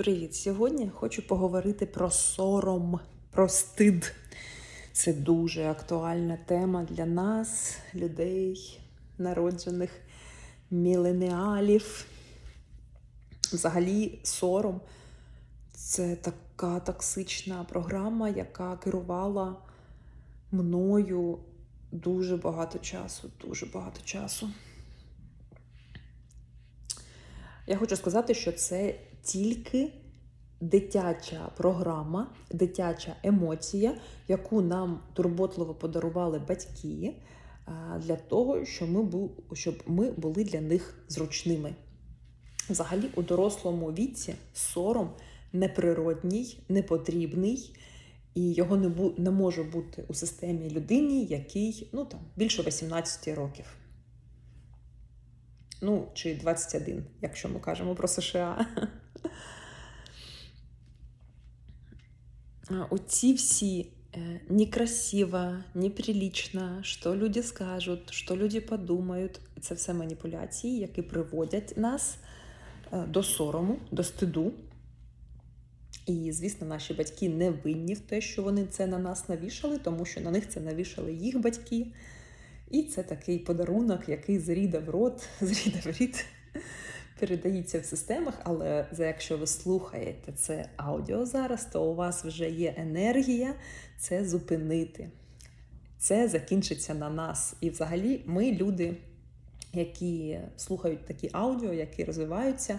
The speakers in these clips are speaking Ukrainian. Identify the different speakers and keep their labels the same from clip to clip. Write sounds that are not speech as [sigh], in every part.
Speaker 1: Привіт! Сьогодні хочу поговорити про сором, про стид. Це дуже актуальна тема для нас, людей, народжених міленіалів. Взагалі, сором це така токсична програма, яка керувала мною дуже багато часу. Дуже багато часу. Я хочу сказати, що це тільки дитяча програма, дитяча емоція, яку нам турботливо подарували батьки для того, щоб ми, щоб ми були для них зручними. Взагалі, у дорослому віці сором неприродній, непотрібний, і його не, бу- не може бути у системі людині, який ну, там, більше 18 років. Ну, чи 21, якщо ми кажемо про США. Оці всі э, некрасиво, неприлично, що люди скажуть, що люди подумають, це все маніпуляції, які приводять нас е, до сорому, до стиду. І, звісно, наші батьки не винні в те, що вони це на нас навішали, тому що на них це навішали їх батьки. І це такий подарунок, який з ріда в рот, [laughs] з ріда рід передається в системах. Але якщо ви слухаєте це аудіо зараз, то у вас вже є енергія це зупинити. Це закінчиться на нас. І взагалі ми люди, які слухають такі аудіо, які розвиваються,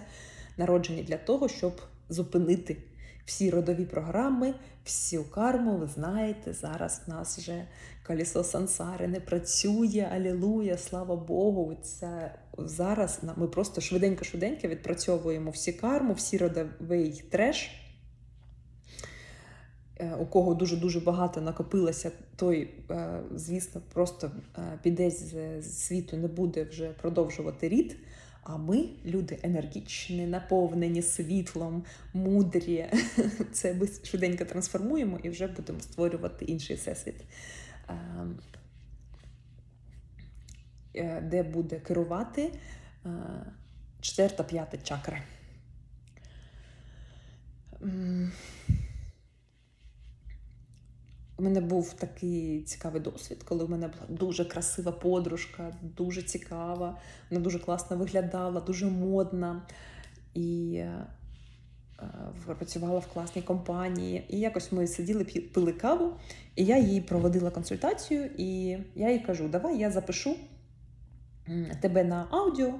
Speaker 1: народжені для того, щоб зупинити всі родові програми, всю карму. Ви знаєте, зараз в нас вже колесо сансари не працює. Алілуя, слава Богу. Це зараз ми просто швиденько-швиденько відпрацьовуємо всі карму, всі родовий треш. Е, У кого дуже-дуже багато накопилося, той, е, звісно, просто е, піде з світу, не буде вже продовжувати рід. А ми, люди енергічні, наповнені світлом, мудрі, [laughs] це ми швиденько трансформуємо і вже будемо створювати інший всесвіт, е, де буде керувати четверта, п'ята чакра. У мене був такий цікавий досвід, коли в мене була дуже красива подружка, дуже цікава, вона дуже класно виглядала, дуже модна. І е, е, працювала в класній компанії. І якось ми сиділи, пили каву, і я їй проводила консультацію, і я їй кажу: давай я запишу тебе на аудіо.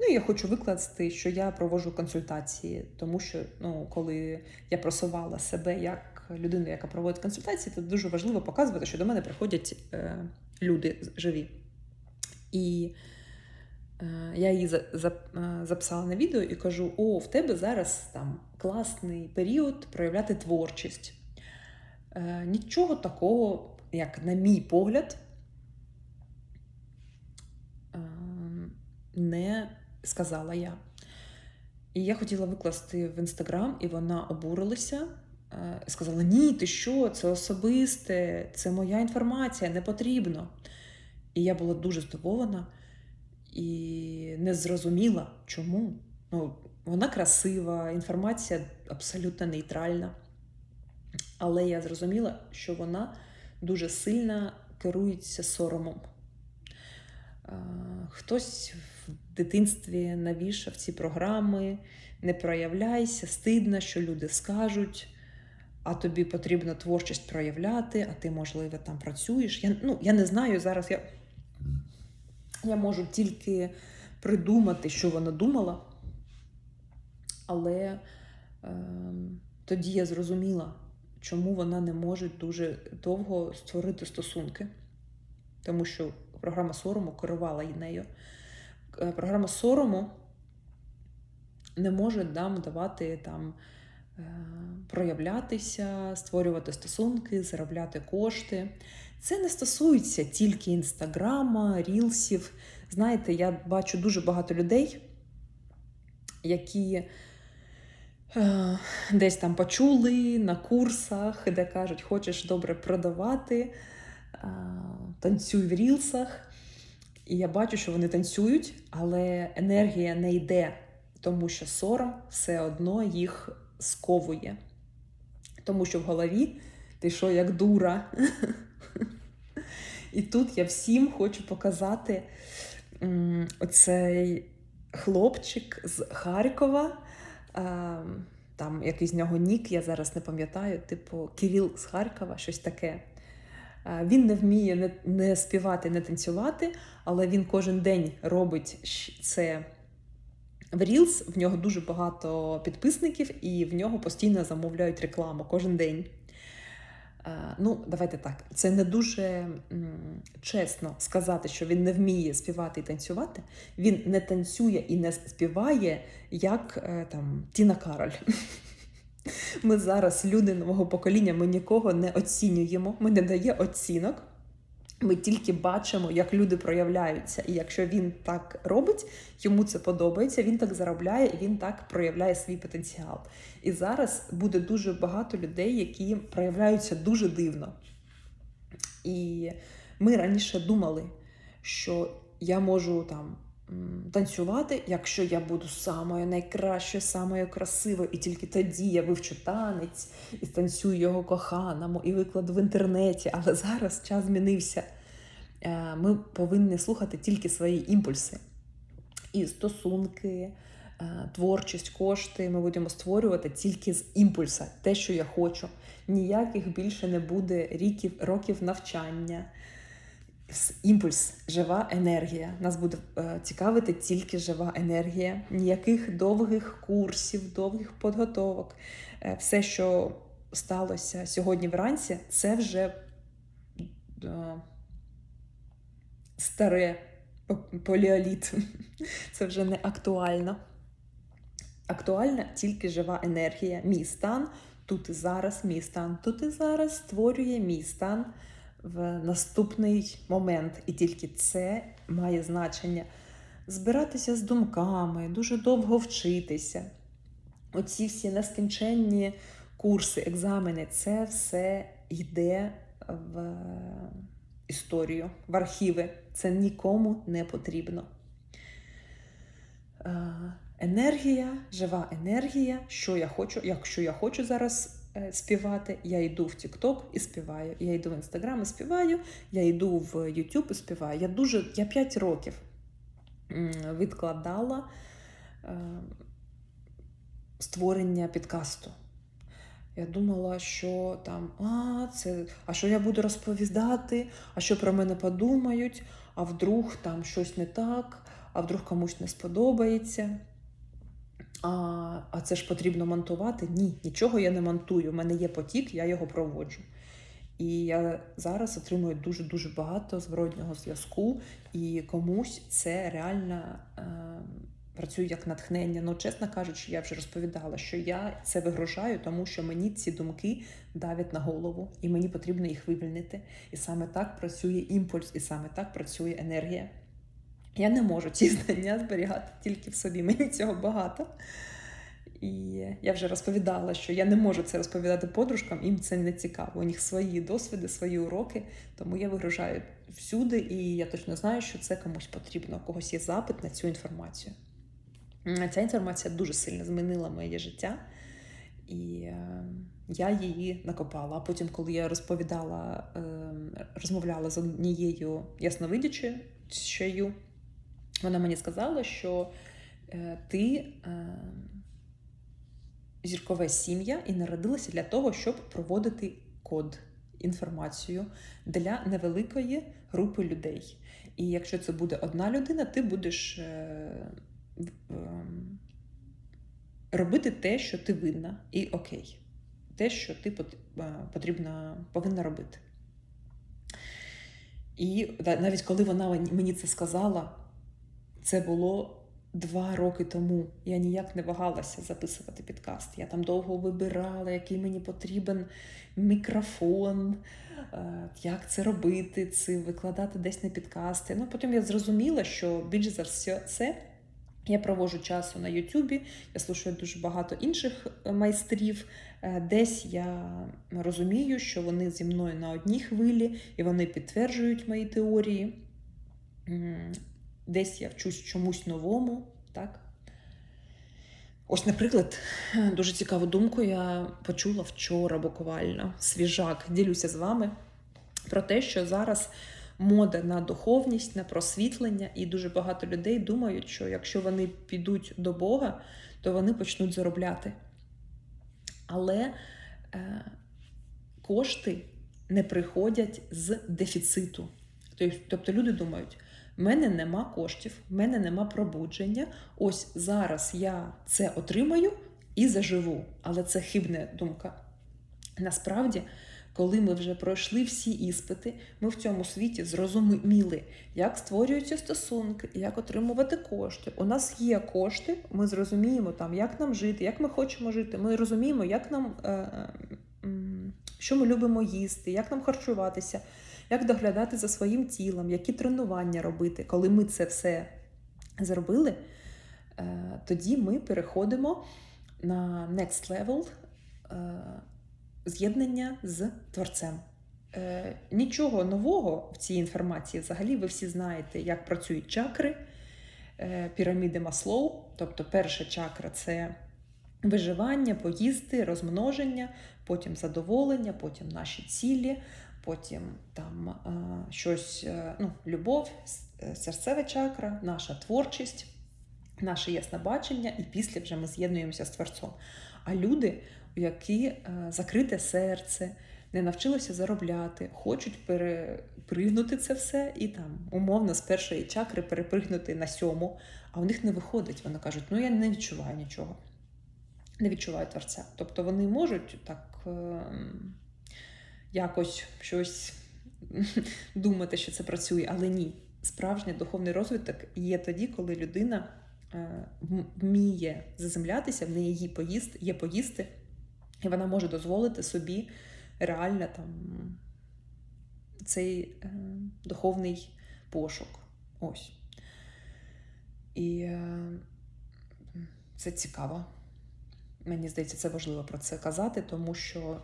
Speaker 1: Ну, я хочу викласти, що я проводжу консультації, тому що ну, коли я просувала себе як людину, яка проводить консультації, то дуже важливо показувати, що до мене приходять е, люди живі. І е, я її е, записала на відео і кажу: о, в тебе зараз там класний період проявляти творчість. Нічого такого, як на мій погляд, не сказала я. І я хотіла викласти в інстаграм, і вона обурилася. Е, Сказала: Ні, ти що, це особисте, це моя інформація, не потрібно. І я була дуже здивована і не зрозуміла, чому. Ну, вона красива, інформація абсолютно нейтральна. Але я зрозуміла, що вона дуже сильно керується соромом. Е, Хтось в дитинстві навішав ці програми, не проявляйся, стидно, що люди скажуть, а тобі потрібно творчість проявляти, а ти, можливо, там працюєш. Я, ну, я не знаю, зараз я, я можу тільки придумати, що вона думала, але е, тоді я зрозуміла, чому вона не може дуже довго створити стосунки. Тому що програма сорому керувала нею. Е, Програма сорому не може нам давати там проявлятися, створювати стосунки, заробляти кошти. Це не стосується тільки інстаграма, рілсів. Знаєте, я бачу дуже багато людей, які е, десь там почули на курсах, де кажуть, хочеш добре продавати, е, танцюй в рілсах. І я бачу, що вони танцюють, але енергія не йде, тому що сором все одно їх сковує. Тому що в голові ти що, як дура. [laughs] І тут я всім хочу показати оцей хлопчик з Харкова. Там якийсь з нього нік, я зараз не пам'ятаю, типу Кирил з Харкова, щось таке. Він не вміє не співати, не танцювати, але він кожен день робить це в Reels. В нього дуже багато підписників, і в нього постійно замовляють рекламу кожен день. Е, Ну, давайте так. Це не дуже чесно сказати, що він не вміє співати і танцювати. Він не танцює і не співає, як е, там Тіна Кароль. [laughs] Ми зараз, люди нового покоління, ми нікого не оцінюємо, ми не дає оцінок. Ми тільки бачимо, як люди проявляються. І якщо він так робить, йому це подобається, він так заробляє і він так проявляє свій потенціал. І зараз буде дуже багато людей, які проявляються дуже дивно. І ми раніше думали, що я можу там танцювати, якщо я буду самою найкращою, самою красивою, і тільки тоді я вивчу танець і танцюю його коханому, і викладу в інтернеті. Але зараз час змінився. Е, Ми повинні слухати тільки свої імпульси. І стосунки, е, творчість, кошти ми будемо створювати тільки з імпульса, те, що я хочу. Ніяких більше не буде років, років навчання. Імпульс, жива енергія. Нас буде е, цікавити тільки жива енергія, ніяких довгих курсів, довгих підготовок. Е, все, що сталося сьогодні вранці, це вже е, старе поліоліт. [laughs] Це вже не актуально. Актуальна тільки жива енергія, мій стан тут і зараз, мій стан тут і зараз створює мій стан в наступний момент. І тільки це має значення. Збиратися з думками, дуже довго вчитися. Оці всі нескінченні курси, екзамени, це все йде в історію, в архіви. Це нікому не потрібно. Е, Енергія, жива енергія. Що я хочу? Якщо я хочу зараз співати, я йду в TikTok і співаю. Я йду в Instagram і співаю, я йду в YouTube і співаю. Я дуже я 5 років відкладала е, створення підкасту. Я думала, що там, а, це, а що я буду розповідати, а що про мене подумають, а вдруг там щось не так, а вдруг комусь не сподобається. А, а це ж потрібно монтувати? Ні, нічого я не монтую. У мене є потік, я його проводжу. І я зараз отримую дуже-дуже багато зворотнього зв'язку, і комусь це реально е, працює як натхнення. Ну, чесно кажучи, я вже розповідала, що я це вигружаю, тому що мені ці думки давять на голову, і мені потрібно їх вивільнити. І саме так працює імпульс, і саме так працює енергія. Я не можу ці [laughs] знання зберігати тільки в собі. Мені цього багато. І я вже розповідала, що я не можу це розповідати подружкам, їм це не цікаво. У них свої досвіди, свої уроки, тому я вигружаю всюди, і я точно знаю, що це комусь потрібно, у когось є запит на цю інформацію. Ця інформація дуже сильно змінила моє життя, і е, я її накопала. А потім, коли я розповідала, е, розмовляла з однією ясновидячою, вона мені сказала, що е, ти е, зіркове сім'я і народилася для того, щоб проводити код, інформацію для невеликої групи людей. І якщо це буде одна людина, ти будеш е, робити те, що ти винна, і окей. Те, що ти пот- е, повинна робити. І навіть коли вона мені це сказала, це було два роки тому. Я ніяк не вагалася записувати підкаст. Я там довго вибирала, який мені потрібен мікрофон, е, як це робити, це викладати десь на підкасти. Ну, потім я зрозуміла, що більш за все це я проводжу часу на Ютубі, я слушаю дуже багато інших е, майстрів. Е, Десь я розумію, що вони зі мною на одній хвилі і вони підтверджують мої теорії. Десь я вчусь чомусь новому, так? Ось, наприклад, дуже цікаву думку я почула вчора буквально свіжак. Ділюся з вами про те, що зараз мода на духовність, на просвітлення, і дуже багато людей думають, що якщо вони підуть до Бога, то вони почнуть заробляти. Але е, кошти не приходять з дефіциту. Тобто люди думають, в мене нема коштів, в мене нема пробудження. Ось зараз я це отримаю і заживу. Але це хибна думка. Насправді, коли ми вже пройшли всі іспити, ми в цьому світі зрозуміли, як створюються стосунки, як отримувати кошти. У нас є кошти, ми зрозуміємо, там, як нам жити, як ми хочемо жити. Ми розуміємо, як нам, е, е, що ми любимо їсти, як нам харчуватися як доглядати за своїм тілом, які тренування робити. Коли ми це все зробили, е, тоді ми переходимо на next level е, з'єднання з творцем. Е, нічого нового в цій інформації взагалі ви всі знаєте, як працюють чакри, піраміди Маслоу. Тобто, перша чакра це виживання, поїсти, розмноження, потім задоволення, потім наші цілі, потім там е, щось, е, ну, любов, е, серцева чакра, наша творчість, наше ясне бачення, і після вже ми з'єднуємося з творцом. А люди, у які закрите серце, не навчилися заробляти, хочуть перепригнути це все і там умовно з першої чакри перепригнути на сьому, а у них не виходить. Вони кажуть, ну я не відчуваю нічого, не відчуваю творця. Тобто вони можуть так. Якось щось [laughs] думати, що це працює, але ні. Справжній духовний розвиток є тоді, коли людина е, вміє заземлятися, в неї поїсти, є поїсти, і вона може дозволити собі реально там цей е, духовний пошук. Ось. І е, це цікаво. Мені здається, це важливо про це казати, тому що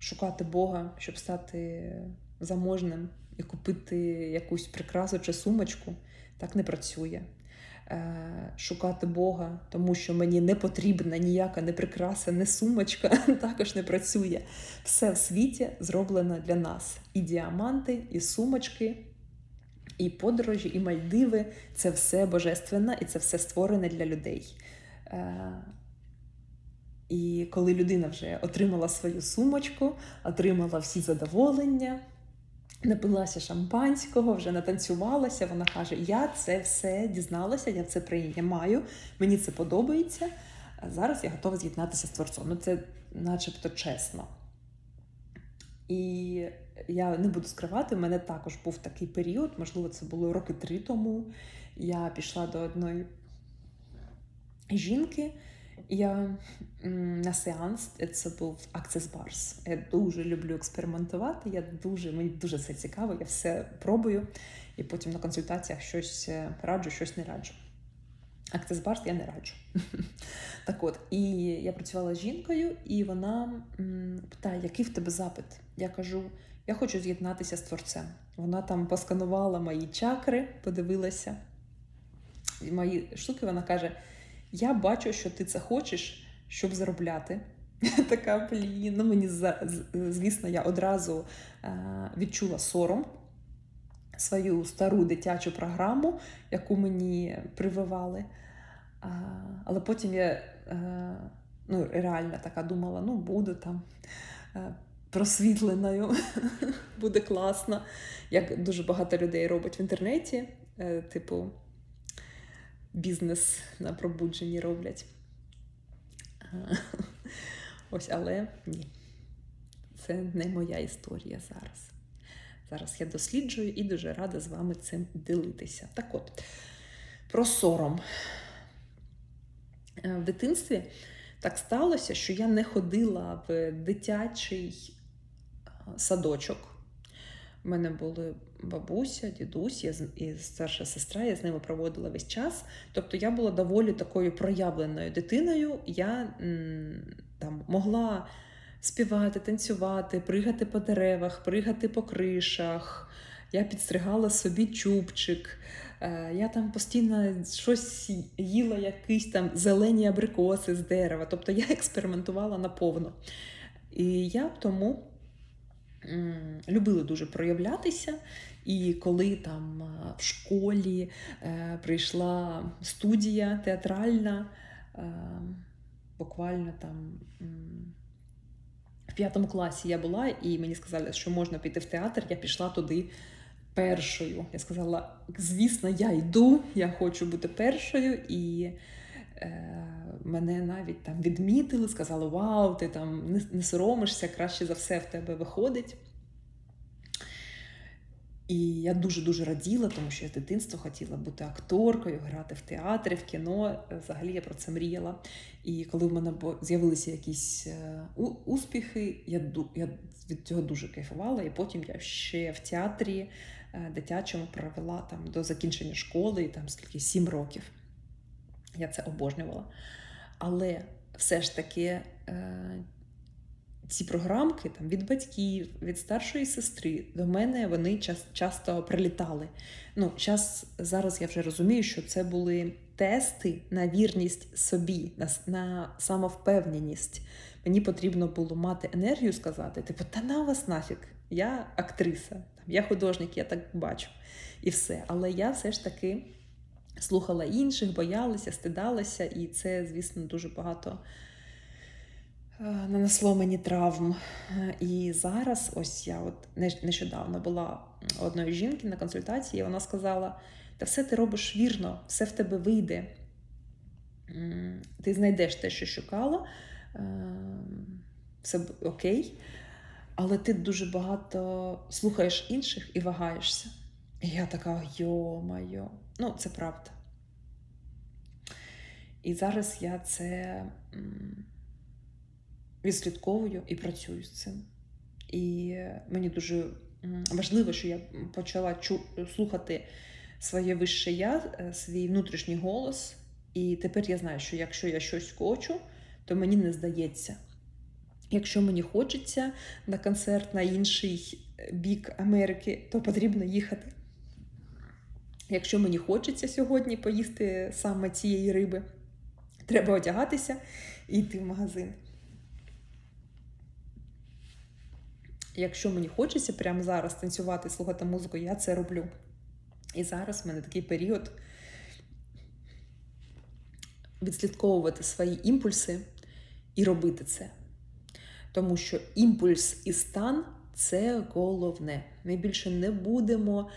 Speaker 1: шукати Бога, щоб стати заможним і купити якусь прикрасу чи сумочку, так не працює. Е, шукати Бога, тому що мені не потрібна ніяка не прикраса, не сумочка, [laughs] також не працює. Все в світі зроблено для нас. І діаманти, і сумочки, і подорожі, і Мальдиви це все божественне, і це все створене для людей. І коли людина вже отримала свою сумочку, отримала всі задоволення, напилася шампанського, вже натанцювалася, вона каже: Я це все дізналася, я це приймаю, мені це подобається. Зараз я готова з'єднатися з творцом. Ну це начебто чесно. І я не буду скривати, в мене також був такий період, можливо, це було роки три тому. Я пішла до одної жінки. Я на сеанс це був Access Bars. Я дуже люблю експериментувати. Я дуже, Мені дуже це цікаво, я все пробую, і потім на консультаціях щось е, раджу, щось не раджу. Access Bars я не раджу. [laughs] Так от, і я працювала з жінкою, і вона питає, який в тебе запит? Я кажу, я хочу з'єднатися з творцем. Вона там посканувала мої чакри, подивилася мої штуки. Вона каже. Я бачу, що ти це хочеш, щоб заробляти. [laughs] Така блін, ну мені звісно, я одразу е, відчула сором свою стару дитячу програму, яку мені прививали. Але потім я е, ну, реально така думала: ну, буду там е, просвітленою, [laughs] буде класно, як дуже багато людей робить в інтернеті. Типу, бізнес на пробудженні роблять. [laughs] Ось, але ні. Це не моя історія зараз. Зараз я досліджую і дуже рада з вами цим ділитися. Так от, про сором. Е, в дитинстві так сталося, що я не ходила в дитячий е, садочок. У мене були бабуся, дідусь я і старша сестра, я з ними проводила весь час. Тобто я була доволі такою проявленою дитиною. Я там могла співати, танцювати, пригати по деревах, пригати по кришах. Я підстригала собі чубчик. Е, Я там постійно щось їла, якісь там зелені абрикоси з дерева. Тобто я [laughs] експериментувала наповно. І я тому м, любила дуже проявлятися. І коли там е, в школі е, прийшла студія театральна, е, буквально там в п'ятому класі я була, і мені сказали, що можна піти в театр, я пішла туди першою. Я сказала: звісно, я йду, я хочу бути першою. І мене навіть там відмітили, сказали: Вау, ти там не, соромишся, краще за все в тебе виходить. І я дуже-дуже раділа, тому що я з дитинства хотіла бути акторкою, грати в театрі, в кіно. Взагалі я про це мріяла. І коли в мене з'явилися якісь е, успіхи, я, від цього дуже кайфувала. І потім я ще в театрі е, дитячому провела там до закінчення школи, там скільки сім років. Я це обожнювала. Але все ж таки е, ці програмки там, від батьків, від старшої сестри до мене вони час, часто прилітали. Ну, час, зараз я вже розумію, що це були тести на вірність собі, на, на самовпевненість. Мені потрібно було мати енергію сказати: типу, та на вас нафіг, я актриса, я художник, я так бачу. І все. Але я все ж таки слухала інших, боялася, стидалася, і це, звісно, дуже багато е, нанесло мені травм. Е, І зараз, ось я от нещодавно була у одної жінки на консультації, вона сказала: та все ти робиш вірно, все в тебе вийде. Ти знайдеш те, що шукала, е, все окей, але ти дуже багато слухаєш інших і вагаєшся. І я така, йо-майо, ну це правда. І зараз я це відслідковую і працюю з цим. І мені дуже важливо, що я почала слухати своє вище я, е, свій внутрішній голос. І тепер я знаю, що якщо я щось хочу, то мені не здається. Якщо мені хочеться на концерт на інший бік Америки, то потрібно їхати. Якщо мені хочеться сьогодні поїсти саме цієї риби, треба одягатися і йти в магазин. Якщо мені хочеться прямо зараз танцювати, слухати музику, я це роблю. І зараз в мене такий період відслідковувати свої імпульси і робити це. Тому що імпульс і стан це головне. Ми більше не будемо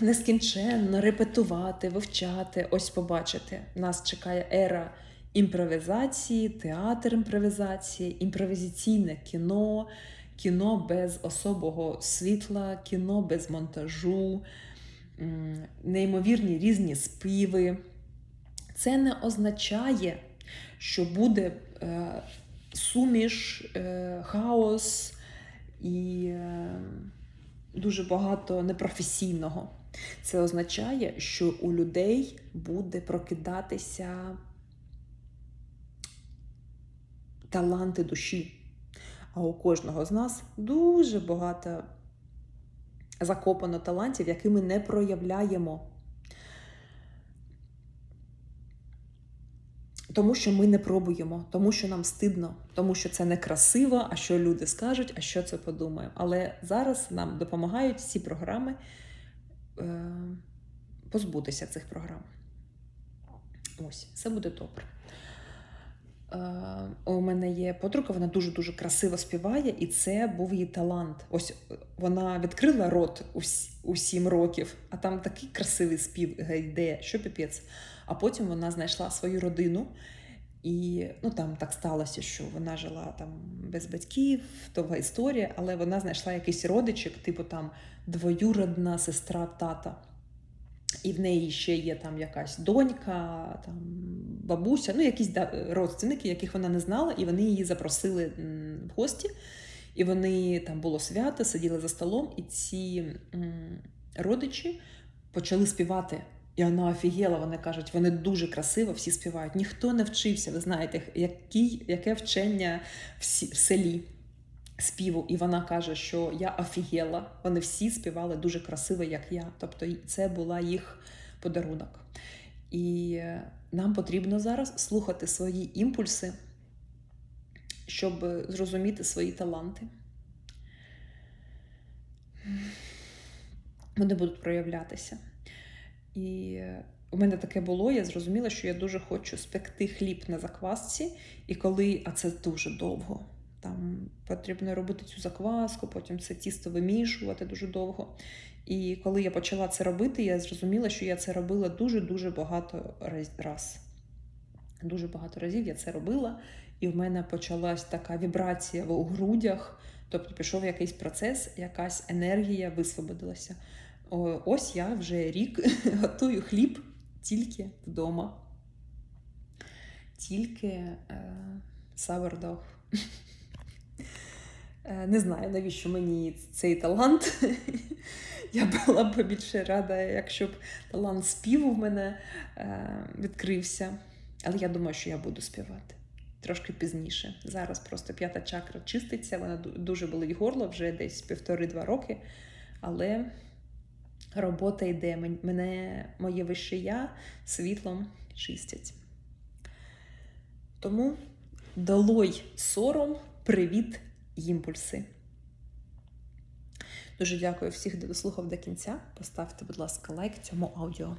Speaker 1: нескінченно репетувати, вивчати. Ось побачите, нас чекає ера імпровізації, театр імпровізації, імпровізаційне кіно, кіно без особого світла, кіно без монтажу, неймовірні різні співи. Це не означає, що буде е, суміш, е, хаос і е, дуже багато непрофесійного. Це означає, що у людей буде прокидатися таланти душі. А у кожного з нас дуже багато закопано талантів, які ми не проявляємо. Тому що ми не пробуємо, тому що нам стидно, тому що це некрасиво, а що люди скажуть, а що це подумають. Але зараз нам допомагають ці програми е, позбутися цих програм. Ось, це буде добре. Е, у мене є подруга, вона дуже-дуже красиво співає, і це був її талант. Ось е, вона відкрила рот у, сі- у сім років, а там такий красивий спів йде, що піпець. А потім вона знайшла свою родину. І ну там так сталося, що вона жила там без батьків, довга історія, але вона знайшла якийсь родичок, типу там двоюродна сестра тата. І в неї ще є там якась донька, там бабуся, ну якісь да, родственники, яких вона не знала, і вони її запросили в гості. І вони там було свято, сиділи за столом, і ці м, родичі почали співати. І вона офігела, вони кажуть, вони дуже красиво всі співають. Ніхто не вчився, ви знаєте, який, яке вчення в, селі. співу, і вона каже, що я офігела. Вони всі співали дуже красиво, як я. Тобто, це була їх подарунок. І е, нам потрібно зараз слухати свої імпульси, щоб зрозуміти свої таланти. Вони будуть проявлятися. І у мене таке було, я зрозуміла, що я дуже хочу спекти хліб на заквасці, і коли, а це дуже довго. Там потрібно робити цю закваску, потім це тісто вимішувати дуже довго. І коли я почала це робити, я зрозуміла, що я це робила дуже-дуже багато раз. Дуже багато разів я це робила, і в мене почалась така вібрація у грудях, тобто пішов якийсь процес, якась енергія висвободилася. Ось я вже рік [laughs] готую хліб тільки вдома. Тільки е, савердог. [laughs] Е, Не знаю, навіщо мені цей талант. [laughs] Я була б більше рада, якщо б талант співу в мене е, відкрився. Але я думаю, що я буду співати трошки пізніше. Зараз просто п'ята чакра чиститься, вона дуже болить горло вже десь півтори-два роки. Але робота йде. Мене моє вище я світлом чистять. Тому долой сором, привіт, імпульси. Дуже дякую всіх, хто дослухав до кінця. Поставте, будь ласка, лайк цьому аудіо.